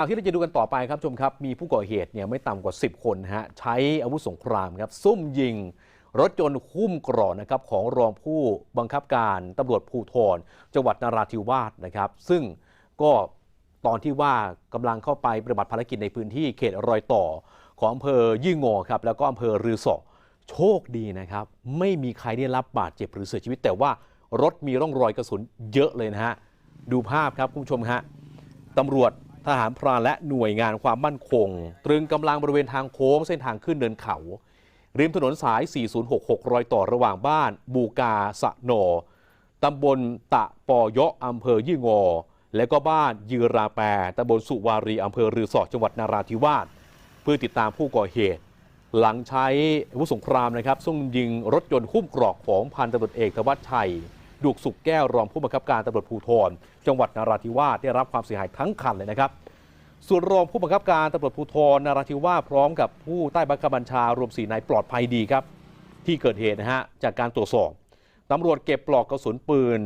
เอาที่เราจะดูกันต่อไปครับชมครับ มีผู้ก่อเหตุเนี่ยไม่ต่ำกว่า 10 คนฮะใช้อาวุธสงครามครับซุ่มยิง รถยนต์คุ้มกรอนนะครับของรองผู้บังคับการตำรวจภูธรจังหวัดนราธิวาสนะครับ ซึ่งก็ตอนที่ว่ากำลังเข้าไปปฏิบัติภารกิจในพื้นที่เขตรอยต่อ ของอำเภอยี่งอครับแล้วก็อำเภอรือสอโชคดีนะครับ ไม่มีใครได้รับบาดเจ็บหรือเสียชีวิต แต่ว่ารถมีร่องรอยกระสุนเยอะเลยนะฮะดูภาพครับคุณผู้ชมฮะตำรวจ ทหารพรานและหน่วยงานความมั่นคง ตรึงกำลังบริเวณทางโค้งเส้นทางขึ้นเนินเขา ริมถนนสาย 4066 รอยต่อระหว่างบ้าน บูกาสะโนตำบลตะปอยะอำเภอยี่งอ และก็บ้านยือราแปรตำบลสุวารีอำเภอรือสอจังหวัดนาราธิวาสเพื่อติดตามผู้ก่อเหตุ หลังใช้อาวุธสงครามนะครับ ซุ่มยิงรถยนต์คุ้มกรอกของพันตำรวจเอกธวัชชัย ดุกสุขแก้วรองผู้บังคับการตำรวจภูธรจังหวัดนาราธิวาสได้รับความเสียหายทั้งคันเลยนะครับ ส่วนรองผู้บังคับการตำรวจภูธรนาราธิวาสพร้อมกับผู้ใต้บังคับบัญชารวมสีนายปลอดภัยดีครับ ที่เกิดเหตุนะฮะจากการตรวจสอบตำรวจเก็บปลอกกระสุนปืน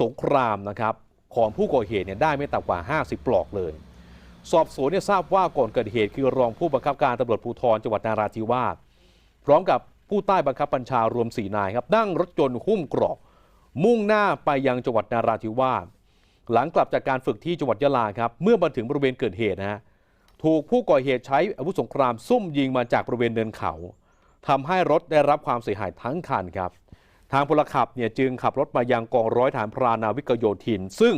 สงครามนะครับของผู้ก่อเหตุเนี่ยได้ไม่ต่ำกว่า 50 ปลอกเลย สอบสวนเนี่ยทราบว่าก่อนเกิดเหตุคือรองผู้บังคับการตำรวจภูธรจังหวัดนาราธิวาสพร้อมกับผู้ใต้บังคับบัญชารวมสีนายครับนั่งรถยนต์หุ้มกรอก มุ่งหน้าไปยังจังหวัดนาราธิวาสหลังกลับจากการฝึกที่จังหวัดยะลาครับ เมื่อมาถึงบริเวณเกิดเหตุนะฮะถูกผู้ก่อเหตุใช้อาวุธสงครามซุ่มยิงมาจากบริเวณเนินเขาทำให้รถได้รับความเสียหายทั้งคันครับ ทางพลขับเนี่ยจึงขับรถมายังกองร้อยฐานพรานาวิกโยธิน ซึ่ง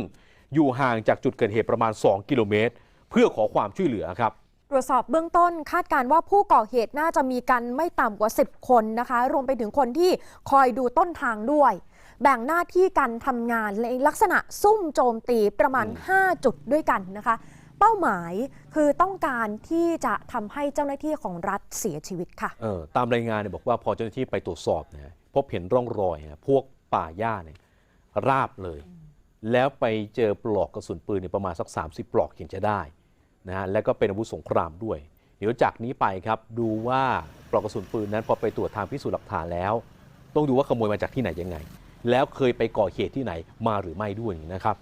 อยู่ห่างจากจุดเกิดเหตุประมาณ 2 กิโลเมตร เพื่อขอความช่วยเหลือครับตรวจสอบเบื้องต้นคาดการณ์ว่าผู้ก่อเหตุน่าจะมีกันไม่ต่ำกว่า 10 คนนะคะ รวมไปถึงคนที่คอยดูต้นทางด้วย แบ่งหน้าที่กันทำงานในลักษณะซุ่มโจมตีประมาณ 5 จุดด้วยกันนะคะ เป้าหมายคือต้องการที่จะทำให้เจ้าหน้าที่ของรัฐเสียชีวิตค่ะ เออตามรายงานเนี่ยบอกว่าพอเจ้าหน้าที่ไปตรวจสอบนะพบเห็นร่องรอยนะพวกป่าหญ้าเนี่ยราบเลย แล้วไปเจอปลอกกระสุนปืนเนี่ยประมาณสัก 30 ปลอกเห็นจะได้นะฮะแล้วก็เป็นอาวุธสงครามด้วย เดี๋ยวจากนี้ไปครับดูว่าปลอกกระสุนปืนนั้นพอไปตรวจทางพิสูจน์หลักฐานแล้ว ต้องดูว่าขโมยมาจากที่ไหนยังไง แล้วเคยไปก่อเหตุที่ไหนมาหรือไม่ด้วยนะครับ